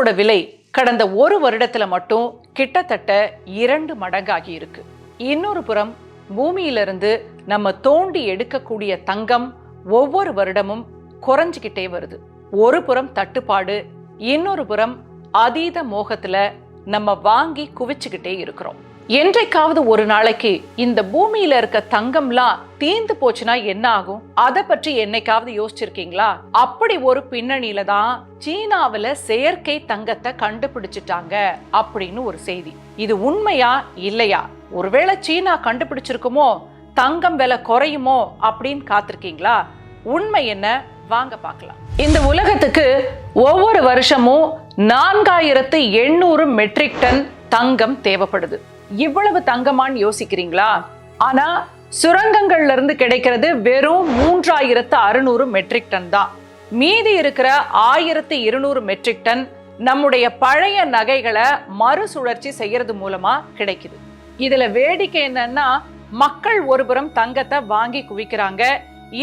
தங்கத்தோட விலை கடந்த ஒரு வருடத்துல மட்டும் கிட்டத்தட்ட இரண்டு மடங்காகி இருக்கு. இன்னொரு புறம் பூமியிலிருந்து நம்ம தோண்டி எடுக்கக்கூடிய தங்கம் ஒவ்வொரு வருடமும் குறைஞ்சிக்கிட்டே வருது. ஒரு புறம் தட்டுப்பாடு இன்னொரு புறம் அதீத மோகத்துல நம்ம வாங்கி குவிச்சுக்கிட்டே இருக்கிறோம். என்றைக்காவது ஒரு நாளைக்கு இந்த பூமியில இருக்க தங்கம்லாம் தீந்து போச்சுன்னா என்ன ஆகும்? அதை பற்றி என்னைக்காவது யோசிச்சிருக்கீங்களா? அப்படி ஒரு பின்னணியில தான் சீனாவில செயற்கை தங்கத்தை கண்டுபிடிச்சிட்டாங்க அப்படின்னு ஒரு செய்தி. இது உண்மையா இல்லையா? ஒருவேளை சீனா கண்டுபிடிச்சிருக்குமோ? தங்கம் விலை குறையுமோ? அப்படின்னு காத்திருக்கீங்களா? உண்மை என்ன? வாங்க பார்க்கலாம். இந்த உலகத்துக்கு ஒவ்வொரு வருஷமும் நான்காயிரத்து எண்ணூறு மெட்ரிக் டன் தங்கம் தேவைப்படுது. இவ்வளவு தங்கமான்னு யோசிக்கிறீங்களா? ஆனா சுரங்கங்கள்ல இருந்து கிடைக்கிறது வெறும் மூன்றாயிரத்து அறுநூறு மெட்ரிக் டன் தான். மீதி இருக்கிற ஆயிரத்து இருநூறு மெட்ரிக் டன் நம்முடைய பழைய நகைகளை மறுசுழற்சி செய்யறது மூலமா கிடைக்குது. இதுல வேடிக்கை என்னன்னா மக்கள் ஒரு புறம் தங்கத்தை வாங்கி குவிக்கிறாங்க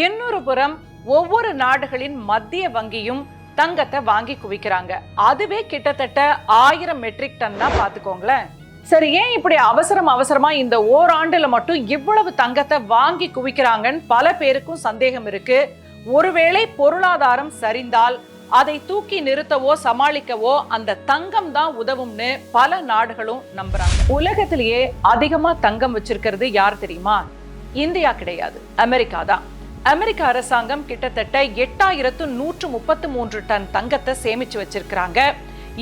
இன்னொரு புறம் ஒவ்வொரு நாடுகளின் மத்திய வங்கியும் தங்கத்தை வாங்கி குவிக்கிறாங்க. அதுவே கிட்டத்தட்ட ஆயிரம் மெட்ரிக் டன் தான் பாத்துக்கோங்களேன். சரி ஏன் இப்படி அவசரம் அவசரமா இந்த ஓராண்டுல மட்டும் இவ்வளவு தங்கத்தை வாங்கி குவிக்கிறாங்கன்னு பல பேருக்கும் சந்தேகம் இருக்கு. ஒருவேளை பொருளாதாரம் சரிந்தால் அதை தூக்கி நிறுத்தவோ சமாளிக்கவோ அந்த தங்கம் தான் உதவும்னு பல நாடுகளும் நம்புறாங்க. உலகத்திலேயே அதிகமா தங்கம் வச்சிருக்கிறது யார் தெரியுமா? இந்தியா கிடையாது அமெரிக்கா தான். அமெரிக்க அரசாங்கம் கிட்டத்தட்ட எட்டாயிரத்து நூற்று முப்பத்து மூன்று டன் தங்கத்தை சேமிச்சு வச்சிருக்கிறாங்க.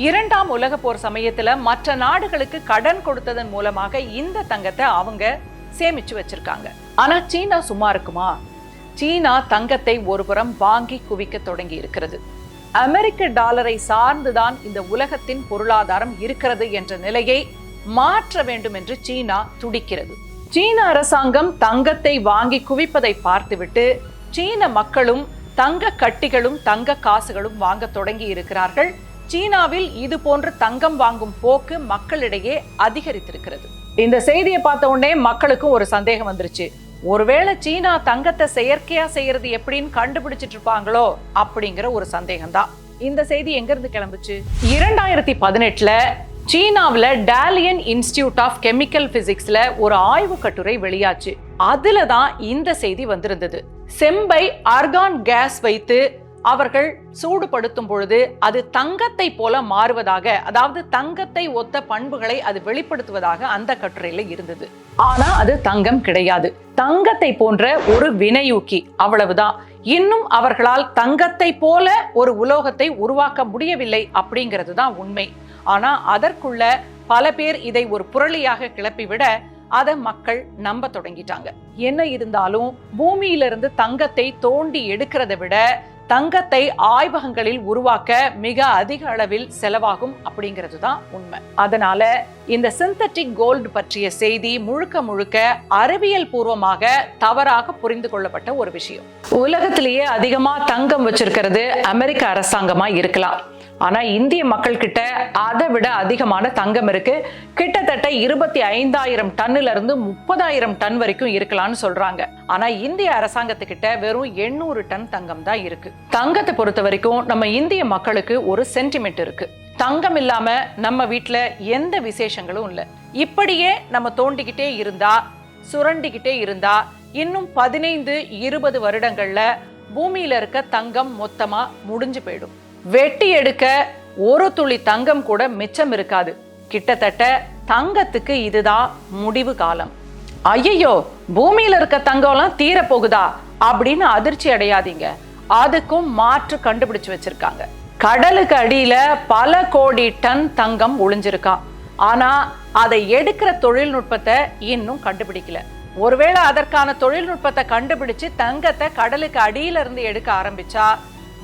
இரண்டாம் உலக போர் சமயத்துல மற்ற நாடுகளுக்கு கடன் கொடுத்ததன் மூலமாக இந்த தங்கத்தை அவங்க சேமிச்சு வச்சிருக்காங்க. ஆனா சீனா சும்மா இருக்குமா? சீனா தங்கத்தை ஒருபுறம் வாங்கி குவிக்க தொடங்கி இருக்கிறது. அமெரிக்க டாலரை சார்ந்துதான் இந்த உலகத்தின் பொருளாதாரம் இருக்கிறது என்ற நிலையை மாற்ற வேண்டும் என்று சீனா துடிக்கிறது. சீன அரசாங்கம் தங்கத்தை வாங்கி குவிப்பதை பார்த்துவிட்டு சீன மக்களும் தங்க கட்டிகளும் தங்க காசுகளும் வாங்க தொடங்கி இருக்கிறார்கள். சீனாவில் இது போன்ற தங்கம் வாங்கும் போக்கு மக்களிடையே அதிகரித்திருக்கிறது. இந்த செய்தியை பார்த்த உடனே மக்களுக்கும் ஒரு சந்தேகம் வந்துருச்சு. ஒருவேளை சீனா தங்கத்தை செயற்கையா செய்யறது எப்படின்னு கண்டுபிடிச்சிட்டு இருப்பாங்களோ அப்படிங்கிற ஒரு சந்தேகம் தான் இந்த செய்தி எங்க இருந்து கிளம்புச்சு? இரண்டாயிரத்தி பதினெட்டுல சீனாவில் டாலியன் இன்ஸ்டிடியூட் ஆஃப் கெமிக்கல் பிசிக்ஸ்ல ஒரு ஆய்வு கட்டுரை வெளியாச்சு. அதுல தான் இந்த செய்தி வந்திருந்தது. செம்பை ஆர்கான் கேஸ் வைத்து அவர்கள் சூடுபடுத்தும் பொழுது அது தங்கத்தை போல மாறுவதாக அதாவது தங்கத்தை ஒத்த பண்புகளை அது வெளிப்படுத்துவதாக அந்த கட்டுரையில இருந்தது. ஆனா அது தங்கம் கிடையாது. தங்கத்தை போன்ற ஒரு வினையூக்கி அவ்வளவுதான். இன்னும் அவர்களால் தங்கத்தை போல ஒரு உலோகத்தை உருவாக்க முடியவில்லை அப்படிங்கிறது தான் உண்மை. ஆனா அதற்குள்ள பல பேர் இதை ஒரு புரளியாக கிளப்பிவிட அதை மக்கள் நம்ப தொடங்கிட்டாங்க. என்ன இருந்தாலும் பூமியிலிருந்து தங்கத்தை தோண்டி எடுக்கிறதை விட தங்கத்தை ஆய்வகங்களில் உருவாக்க மிக அதிக அளவில் செலவாகும் அப்படிங்கிறது தான் உண்மை. அதனால இந்த சிந்தட்டிக் கோல்டு பற்றிய செய்தி முழுக்க முழுக்க அறிவியல் பூர்வமாக தவறாக புரிந்து கொள்ளப்பட்ட ஒரு விஷயம். உலகத்திலேயே அதிகமா தங்கம் வச்சிருக்கிறது அமெரிக்க அரசாங்கமா இருக்கலாம். ஆனா இந்திய மக்கள் கிட்ட அதை விட அதிகமான தங்கம் இருக்கு. கிட்டத்தட்ட இருபத்தி ஐந்தாயிரம் டன்னுல இருந்து முப்பதாயிரம் டன் வரைக்கும் இருக்கலாம்னு சொல்றாங்க. ஆனா இந்திய அரசாங்கத்துக்கிட்ட வெறும் எண்ணூறு டன் தங்கம் தான் இருக்கு. தங்கத்தை பொறுத்த வரைக்கும் நம்ம இந்திய மக்களுக்கு ஒரு சென்டிமெண்ட் இருக்கு. தங்கம் இல்லாம நம்ம வீட்டில் எந்த விசேஷங்களும் இல்லை. இப்படியே நம்ம தோண்டிக்கிட்டே இருந்தா சுரண்டிக்கிட்டே இருந்தா இன்னும் பதினைந்து இருபது வருடங்கள்ல பூமியில இருக்க தங்கம் மொத்தமா முடிஞ்சு போயிடும். வெட்டி எடுக்க ஒரு துளி தங்கம் கூட மிச்சம் இருக்காது. கிட்டத்தட்ட தங்கத்துக்கு இதுதான் முடிவு காலம். ஐயையோ பூமியில இருக்க தங்கம்லாம் தீர போகுதா அப்படின்னு அதிர்ச்சி அடையாதீங்க. அதுக்கும் மாற்று கண்டுபிடிச்சு வச்சிருக்காங்க. கடலுக்கு அடியில பல கோடி டன் தங்கம் ஒளிஞ்சிருக்கான் ஆனா அதை எடுக்கிற தொழில்நுட்பத்தை இன்னும் கண்டுபிடிக்கல. ஒருவேளை அதற்கான தொழில்நுட்பத்தை கண்டுபிடிச்சு தங்கத்தை கடலுக்கு அடியில இருந்து எடுக்க ஆரம்பிச்சா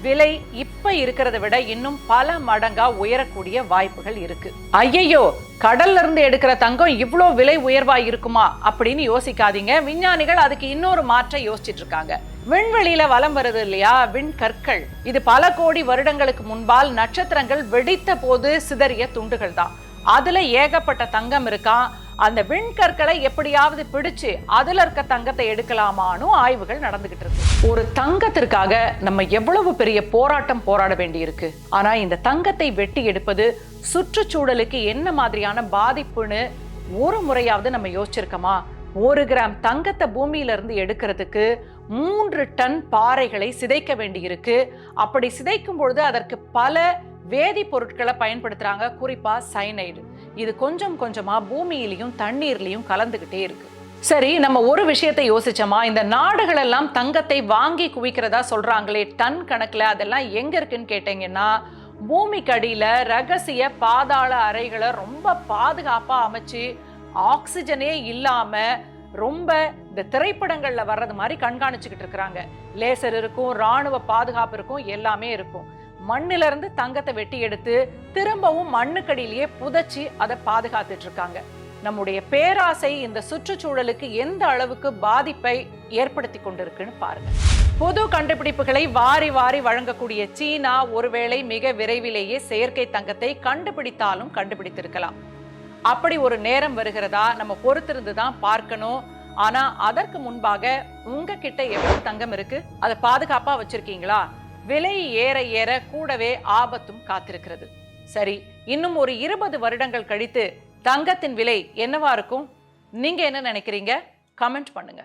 விலை இப்ப இருக்கிறத விட இன்னும் பல மடங்கா உயரக்கூடிய வாய்ப்புகள் இருக்கு. ஐயையோ கடல்ல இருந்து எடுக்கிற தங்கம் இவ்வளோ விலை உயர்வா இருக்குமா? அப்படின்னு யோசிக்காதீங்க. விஞ்ஞானிகள் அதுக்கு இன்னொரு மாற்ற யோசிச்சுட்டு இருக்காங்க. விண்வெளியில வலம் வருது இல்லையா? விண்கற்கள் இது பல கோடி வருடங்களுக்கு முன்பால் நட்சத்திரங்கள் வெடித்த போது சிதறிய துண்டுகள் தான். அதுல ஏகப்பட்ட தங்கம் இருக்கான் அந்த விண்கற்களை எப்படியாவது பிடிச்சு அதுல இருக்க தங்கத்தை எடுக்கலாமான்னு ஆய்வுகள் நடந்துகிட்டு இருக்கு. ஒரு தங்கத்திற்காக நம்ம எவ்வளவு பெரிய போராட்டம் போராட வேண்டியிருக்கு? ஆனா இந்த தங்கத்தை வெட்டி எடுப்பது சுற்றுச்சூழலுக்கு என்ன மாதிரியான பாதிப்புன்னு ஒரு முறையாவது நம்ம யோசிச்சிருக்கோமா? ஒரு கிராம் தங்கத்தை பூமியில இருந்து எடுக்கிறதுக்கு மூன்று டன் பாறைகளை சிதைக்க வேண்டியிருக்கு. அப்படி சிதைக்கும் பொழுது அதற்கு பல வேதிப்பொருட்களை பயன்படுத்துறாங்க. குறிப்பா சைனைடு இது கொஞ்சம் கொஞ்சமா பூமியிலையும் தண்ணீர்லையும் கலந்துகிட்டே இருக்கு. சரி நம்ம ஒரு விஷயத்தை யோசிச்சோமா? இந்த நாடுகள் எல்லாம் தங்கத்தை வாங்கி குவிக்கிறதா சொல்றாங்களே டன் கணக்குல அதெல்லாம் எங்க இருக்குன்னு கேட்டீங்கன்னா பூமிக்கு அடியில ரகசிய பாதாள அறைகளை ரொம்ப பாதுகாப்பா அமைச்சு ஆக்சிஜனே இல்லாம ரொம்ப இந்த திரைப்படங்கள்ல வர்றது மாதிரி கண்காணிச்சுக்கிட்டு இருக்கிறாங்க. லேசர் இருக்கும் ராணுவ பாதுகாப்பு இருக்கும் எல்லாமே இருக்கும். மண்ணிலிருந்து தங்கத்தை வெட்டி எடுத்து திரும்பவும் மண்ணுக்கடியிலேயே புதைச்சி அதை பாதுகாத்துட்டு இருக்காங்க நம்முடைய பேராசை இந்த சுற்றுச்சூழலுக்கு எந்த அளவுக்கு பாதிப்பை ஏற்படுத்தி கொண்டிருக்குன்னு பாருங்க. புது கண்டுபிடிப்புகளை வாரி வாரி வழங்கக்கூடிய சீனா ஒருவேளை மிக விரைவிலேயே செயற்கை தங்கத்தை கண்டுபிடித்தாலும் கண்டுபிடித்திருக்கலாம். அப்படி ஒரு நேரம் வருகிறதா? நம்ம பொறுத்திருந்து தான் பார்க்கணும். ஆனா அதற்கு முன்பாக உங்ககிட்ட எவ்வளவு தங்கம் இருக்கு? அதை பாதுகாப்பா வச்சிருக்கீங்களா? விலை ஏற ஏற கூடவே ஆபத்தும் காத்திருக்கிறது. சரி இன்னும் ஒரு இருபது வருடங்கள் கழித்து தங்கத்தின் விலை என்னவா இருக்கும்? நீங்க என்ன நினைக்கிறீங்க? கமெண்ட் பண்ணுங்க.